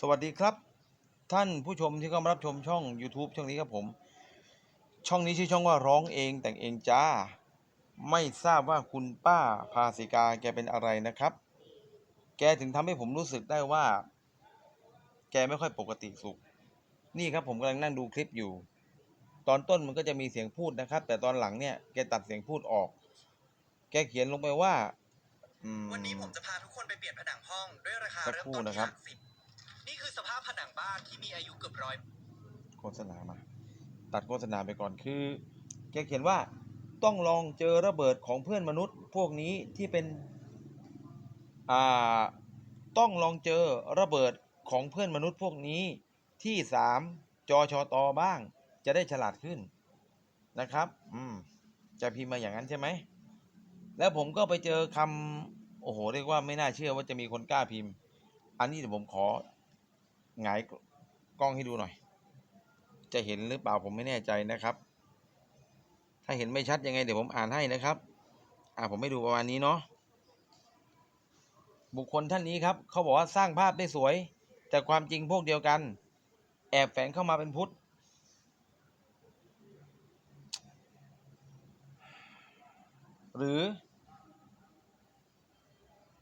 สวัสดีครับ ท่านผู้ชมที่เข้ามารับชมช่อง YouTube ช่องนี้ครับผม ช่องนี้ชื่อช่องว่าร้องเองแต่งเองจ้า ไม่ทราบว่าคุณป้าพาสิกาแกเป็นอะไรนะครับ แกถึงทำให้ผมรู้สึกได้ว่า แกไม่ค่อยปกติสุข นี่ครับผมกำลังนั่งดูคลิปอยู่ ตอนต้นมันก็จะมีเสียงพูดนะครับ แต่ตอนหลังเนี่ยแกตัดเสียงพูดออก แกเขียนลงไปว่า อืม วันนี้ผมจะพาทุกคนไปเปลี่ยนผนังห้องด้วยราคาสักเริ่มครู่ต้นนะที่ครับหลักสิบนี่คือ สภาพผนังบ้านที่มีอายุเกือบร้อยโฆษณามา ตัดโฆษณาไปก่อนคือ แกเขียนว่าต้องลองเจอระเบิดของเพื่อนมนุษย์ พวกนี้ที่เป็นอ่าต้องลองเจอระเบิดของเพื่อนมนุษย์พวกนี้ที่สามจอชอตอบ้าง จะได้ฉลาดขึ้นนะครับ อืม จะพิมพ์มาอย่างนั้นใช่ไหม แล้วผมก็ไปเจอคำโอ้โห เรียกว่าไม่น่าเชื่อว่าจะมีคนกล้าพิมพ์ อันนี้เดี๋ยวผมขอ หงายกล้องให้ดูหน่อย จะเห็นหรือเปล่าผมไม่แน่ใจนะครับ ถ้าเห็นไม่ชัดยังไงเดี๋ยวผมอ่านให้นะครับ อ่าผมไม่ดูประมาณนี้เนาะบุคคลท่านนี้ครับ เขาบอกว่าสร้างภาพได้สวย แต่ความจริงพวกเดียวกัน แอบแฝงเข้ามาเป็นพุทธหรือ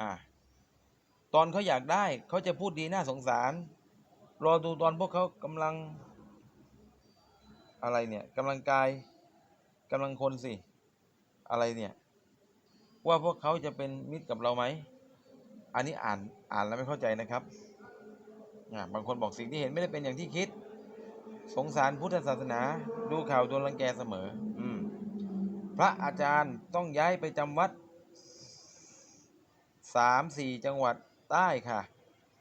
อ่าตอนเขาอยากได้เขาจะพูดดีน่าสงสาร รอดูตอนพวกเขากำลัง อะไรเนี่ยกำลังกายกำลังคนสิ อะไรเนี่ย ว่าพวกเขาจะเป็นมิตรกับเราไหม อันนี้อ่านอ่านแล้วไม่เข้าใจนะครับบางคนบอกสิ่งที่เห็นไม่ได้เป็นอย่างที่คิด สงสารพุทธศาสนาดูข่าวโดนรังแกเสมอ อืมพระอาจารย์ต้องย้ายไปจำวัดสามสี่จังหวัดใต้ค่ะ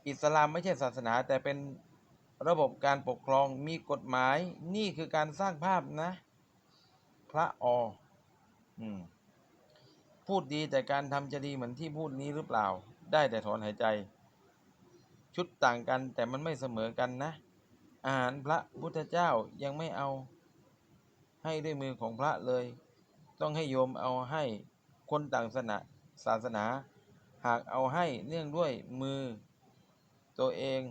อิสลามไม่ใช่ศาสนาแต่เป็น ระบบการปกครองมีกฎหมายนี่คือการสร้างภาพนะ พระออพูดดีแต่การทำจะดีเหมือนที่พูดนี้หรือเปล่า ได้แต่ถอนหายใจ ชุดต่างกันแต่มันไม่เสมอกันนะ อาหารพระพุทธเจ้ายังไม่เอา ให้ด้วยมือของพระเลย ต้องให้โยมเอาให้คนต่างศาสนาศาสนา หากเอาให้เนื่องด้วยมือตัวเอง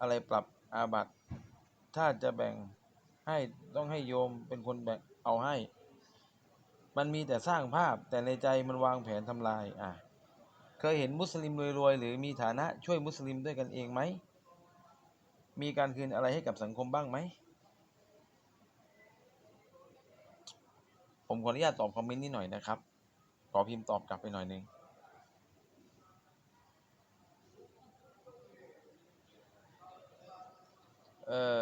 อะไรปรับอาบัติถ้าจะแบ่งให้ต้องให้โยมเป็นคนแบ่งเอาให้ มันมีแต่สร้างภาพแต่ในใจมันวางแผนทำลายอะเคยเห็นมุสลิมรวยๆหรือมีฐานะช่วยมุสลิมด้วยกันเองไหม มีการคืนอะไรให้กับสังคมบ้างไหม ผมขออนุญาตตอบคอมเมนต์นี้หน่อยนะครับ ขอพิมพ์ตอบกลับไปหน่อยหนึง uh,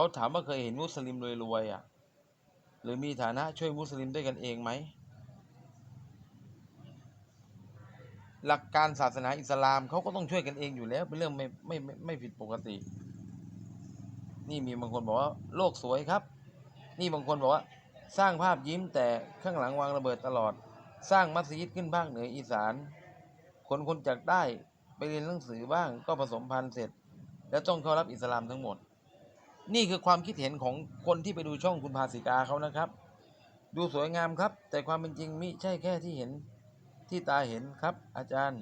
เขาถามว่าเคยเห็นมุสลิมรวยๆอะ หรือมีฐานะช่วยมุสลิมด้วยกันเองไหม หลักการศาสนาอิสลามเขาก็ต้องช่วยกันเองอยู่แล้วเป็นเรื่องไม่ไม่ไม่ไม่ผิดปกติ นี่มีบางคนบอกว่า โลกสวยครับ นี่บางคนบอกว่า สร้างภาพยิ้มแต่ข้างหลังวางระเบิดตลอด สร้างมัสยิดขึ้นภาคเหนืออีสาน คนคนจากใต้ไปเรียนหนังสือบ้างก็ผสมพันธุ์เสร็จ แล้วต้องเข้ารับอิสลามทั้งหมด นี่คือความคิดเห็นของคนที่ไปดูช่องคุณภาสิกาเขานะครับ ดูสวยงามครับ แต่ความเป็นจริงมิใช่แค่ที่เห็นที่ตาเห็นครับ อาจารย์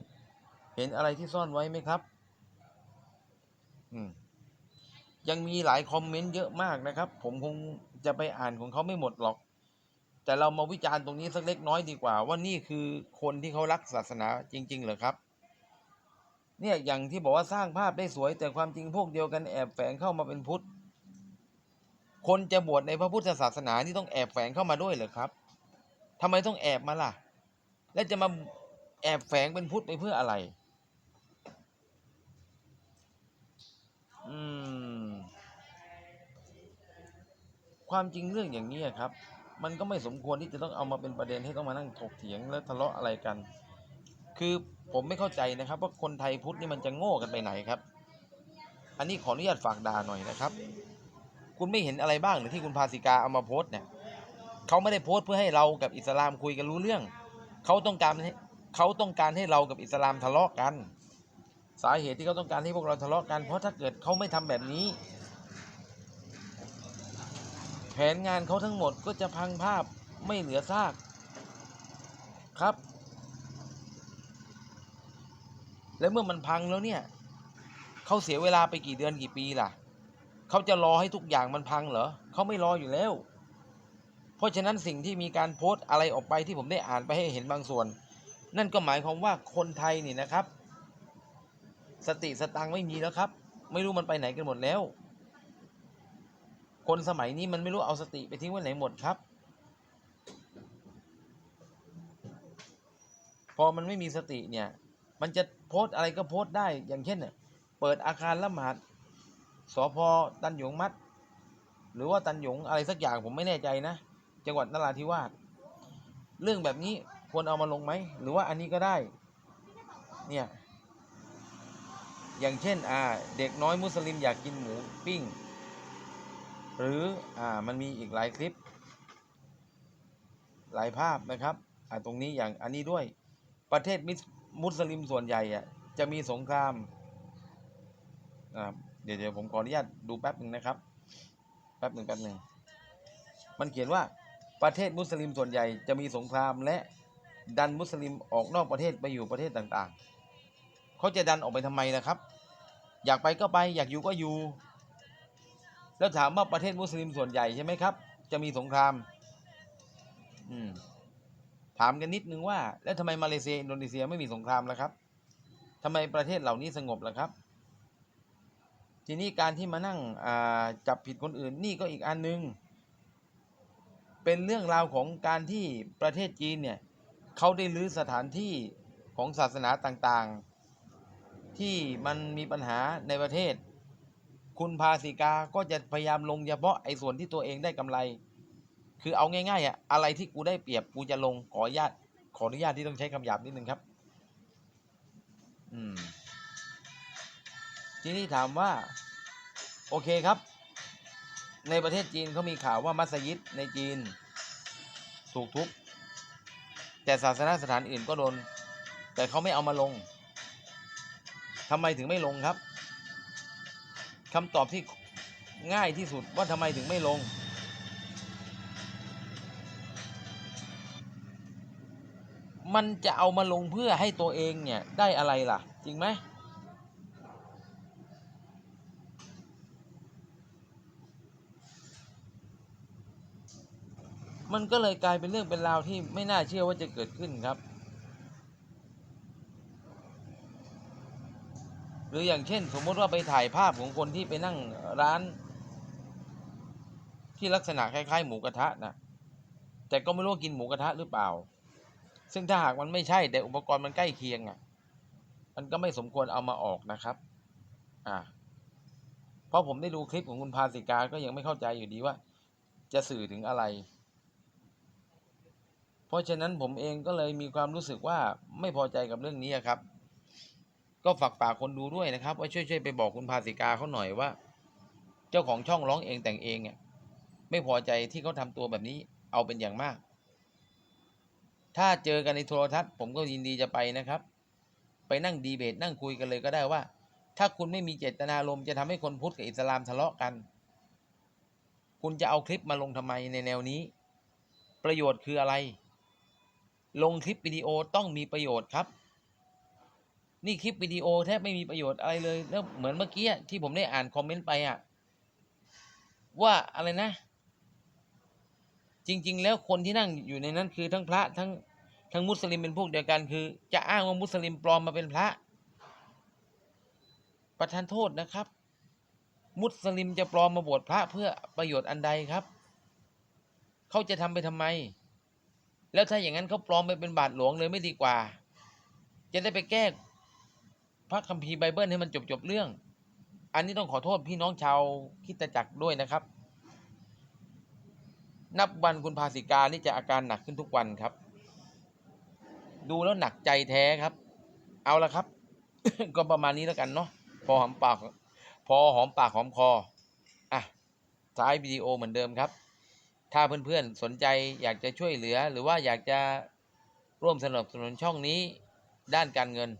เห็นอะไรที่ซ่อนไว้ไหมครับ อืมยังมีหลายคอมเมนต์เยอะมากนะครับ ผมคงจะไปอ่านของเขาไม่หมดหรอก แต่เรามาวิจารณ์ตรงนี้สักเล็กน้อยดีกว่า ว่านี่คือคนที่เขารักศาสนาจริง ๆ เหรอครับ เนี่ยอย่างที่บอกว่าสร้างภาพได้สวย แต่ความจริงพวกเดียวกันแอบแฝงเข้ามาเป็นพุทธ คนจะบวชในพระพุทธศาสนานี่ต้องแอบแฝงเข้ามาด้วยเหรอครับทำไมต้องแอบมาล่ะ แล้วจะมาแอบแฝงเป็นพุทธไปเพื่ออะไร อืม ความจริงเรื่องอย่างนี้ครับ มันก็ไม่สมควรที่จะต้องเอามาเป็นประเด็นให้ต้องมานั่งถกเถียงและทะเลาะอะไรกัน คือผมไม่เข้าใจนะครับว่าคนไทยพุทธนี่มันจะโง่กันไปไหนครับ อันนี้ขออนุญาตฝากด่าหน่อยนะครับ คุณไม่เห็นอะไรบ้างหรือที่คุณพาสิกาเอามาโพสเนี่ยเขาไม่ได้โพสเพื่อให้เรากับอิสลามคุยกันรู้เรื่องเขาต้องการเขาต้องการให้เรากับอิสลามทะเลาะกัน สาเหตุที่เขาต้องการให้พวกเราทะเลาะกัน เพราะถ้าเกิดเขาไม่ทำแบบนี้ แผนงานเขาทั้งหมดก็จะพังภาพไม่เหลือซากครับ แล้วเมื่อมันพังแล้วเนี่ยเขาเสียเวลาไปกี่เดือนกี่ปีล่ะ เขาจะรอให้ทุกอย่างมันพังเหรอเขาไม่รออยู่แล้ว เพราะฉะนั้นสิ่งที่มีการโพสต์อะไรออกไปที่ผมได้อ่านไปให้เห็นบางส่วน นั่นก็หมายความว่าคนไทยนี่นะครับ สติสตังไม่มีแล้วครับ ไม่รู้มันไปไหนกันหมดแล้ว คนสมัยนี้มันไม่รู้เอาสติไปทิ้งไว้ไหนหมดครับ พอมันไม่มีสติเนี่ย มันจะโพสต์อะไรก็โพสต์ได้อย่างเช่นเปิดอาคารละหมาด สพตันหยงมัด หรือว่าตันหยงอะไรสักอย่างผมไม่แน่ใจนะ จังหวัดนราธิวาสเรื่องแบบนี้ควรเอามาลงไหม หรือว่าอันนี้ก็ได้ เนี่ย อย่างเช่น อ่า เด็กน้อยมุสลิมอยากกินหมูปิ้ง หรือ อ่า มันมีอีกหลายคลิป หลายภาพนะครับ อ่า ตรงนี้อย่างอันนี้ด้วย ประเทศมิสมุสลิมส่วนใหญ่อะจะมีสงคราม อ่า ดี๋ยวเดี๋ยวผมขออนุญาตดูแป๊บหนึ่งนะครับ แป๊บหนึ่งแป๊บหนึ่งมันเขียนว่าประเทศมุสลิมส่วนใหญ่จะมีสงครามและดันมุสลิมออกนอกประเทศไปอยู่ประเทศต่างๆ เขาจะดันออกไปทำไมนะครับ อยากไปก็ไปอยากอยู่ก็อยู่ แล้วถามว่าประเทศมุสลิมส่วนใหญ่ใช่ไหมครับ จะมีสงคราม อืมถามกันนิดนึงว่า แล้วทำไมมาเลเซียอินโดนีเซียไม่มีสงครามล่ะครับทำไมประเทศเหล่านี้สงบล่ะครับ ทีนี้การที่มานั่งจับผิดคนอื่นนี่ก็อีกอันนึง เป็นเรื่องราวของการที่ประเทศจีนเนี่ยเขาได้รื้อสถานที่ของศาสนาต่างๆ ที่มันมีปัญหาในประเทศ คุณพาสิกาก็จะพยายามลงเฉพาะไอ้ส่วนที่ตัวเองได้กำไร คือเอาง่ายๆอะอะไรที่กูได้เปรียบกูจะลงขออนุญาตขออนุญาตที่ต้องใช้คำหยาบนิดนึงครับ อืม ทีนี้ถามว่า โอเคครับ ในประเทศจีนเขามีข่าวว่ามัสยิดในจีน ถูกทุบแต่ศาสนสถานอื่นก็โดน แต่เขาไม่เอามาลงทำไมถึงไม่ลงครับคำตอบที่ง่ายที่สุดว่าทำไมถึงไม่ลง มันจะเอามาลงเพื่อให้ตัวเองเนี่ยได้อะไรล่ะ จริงไหม มันก็เลยกลายเป็นเรื่องเป็นราวที่ไม่น่าเชื่อว่าจะเกิดขึ้นครับ หรืออย่างเช่น สมมติว่าไปถ่ายภาพของคนที่ไปนั่งร้าน ที่ลักษณะคล้ายๆ หมูกระทะนะแต่ก็ไม่รู้กินหมูกระทะหรือเปล่า ซึ่งถ้าหากมันไม่ใช่แต่อุปกรณ์มันใกล้เคียงอะ มันก็ไม่สมควรเอามาออกนะครับ อ่าเพราะผมได้ดูคลิปของคุณพาสิกาก็ยังไม่เข้าใจอยู่ดีว่า จะสื่อถึงอะไร เพราะฉะนั้นผมเองก็เลยมีความรู้สึกว่าไม่พอใจกับเรื่องนี้ครับ ก็ฝากฝากคนดูด้วยนะครับ ว่าช่วยๆไปบอกคุณพาสิกาเขาหน่อยว่า เจ้าของช่องร้องเองแต่งเองอะไม่พอใจที่เขาทำตัวแบบนี้เอาเป็นอย่างมาก ถ้าเจอกันในโทรทัศน์ ผมก็ยินดีจะไปนะครับ ไปนั่งดีเบตนั่งคุยกันเลยก็ได้ว่า ถ้าคุณไม่มีเจตนารมจะทำให้คนพุทธกับอิสลามทะเลาะกัน คุณจะเอาคลิปมาลงทำไมในแนวนี้ ประโยชน์คืออะไร ลงคลิปวิดีโอต้องมีประโยชน์ครับ นี่คลิปวิดีโอแทบไม่มีประโยชน์อะไรเลยแล้วเหมือนเมื่อกี้ที่ผมได้อ่านคอมเมนต์ไปอะว่าอะไรนะ จริง ๆ แล้วคนที่นั่งอยู่ในนั้นคือทั้งพระทั้งทั้งมุสลิมเป็นพวกเดียวกันคือ จะอ้างว่ามุสลิมปลอมมาเป็นพระ ประทานโทษนะครับ มุสลิมจะปลอมมาบวชพระเพื่อประโยชน์อันใดครับ เขาจะทำไปทำไม แล้วถ้าอย่างนั้นเขาปลอมไปเป็นบาทหลวงเลยไม่ดีกว่า จะได้ไปแก้พระคัมภีร์ไบเบิลให้มันจบจบเรื่อง อันนี้ต้องขอโทษพี่น้องชาวคิดจักรด้วยนะครับ นับวันคุณภาสิกานี่จะอาการหนักขึ้นทุกวันครับ ดูแล้วหนักใจแท้ครับ เอาละครับ ก็ประมาณนี้แล้วกันเนาะพอหอมปาก พอหอมปากหอมคออะท้ายวิดีโอเหมือนเดิมครับ ถ้าเพื่อนๆสนใจอยากจะช่วยเหลือ หรือว่าอยากจะร่วมสนับสนุนช่องนี้ด้านการเงิน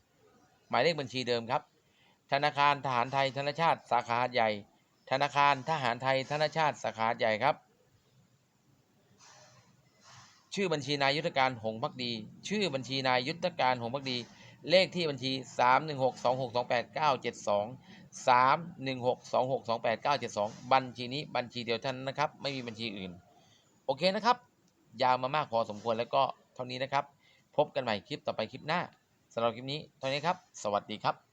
หมายเลขบัญชีเดิมครับ ธนาคารทหารไทยธนชาติสาขาใหญ่ ธนาคารทหารไทยธนชาติสาขาใหญ่ครับ ชื่อบัญชีนายยุทธการหงพักดี ชื่อบัญชีนายยุทธการหงพักดี เลขที่บัญชี 3 1 6 2 6 2 8 9 7 2 3 1 6 2 6 2 8 9 7 2 บัญชีนี้บัญชีเดียวท่านนะครับ ไม่มีบัญชีอื่น โอเคนะครับ ยาวมามากพอสมควรแล้วก็เท่านี้นะครับ พบกันใหม่คลิปต่อไปคลิปหน้าสำหรับคลิปนี้เท่านี้ครับ สวัสดีครับ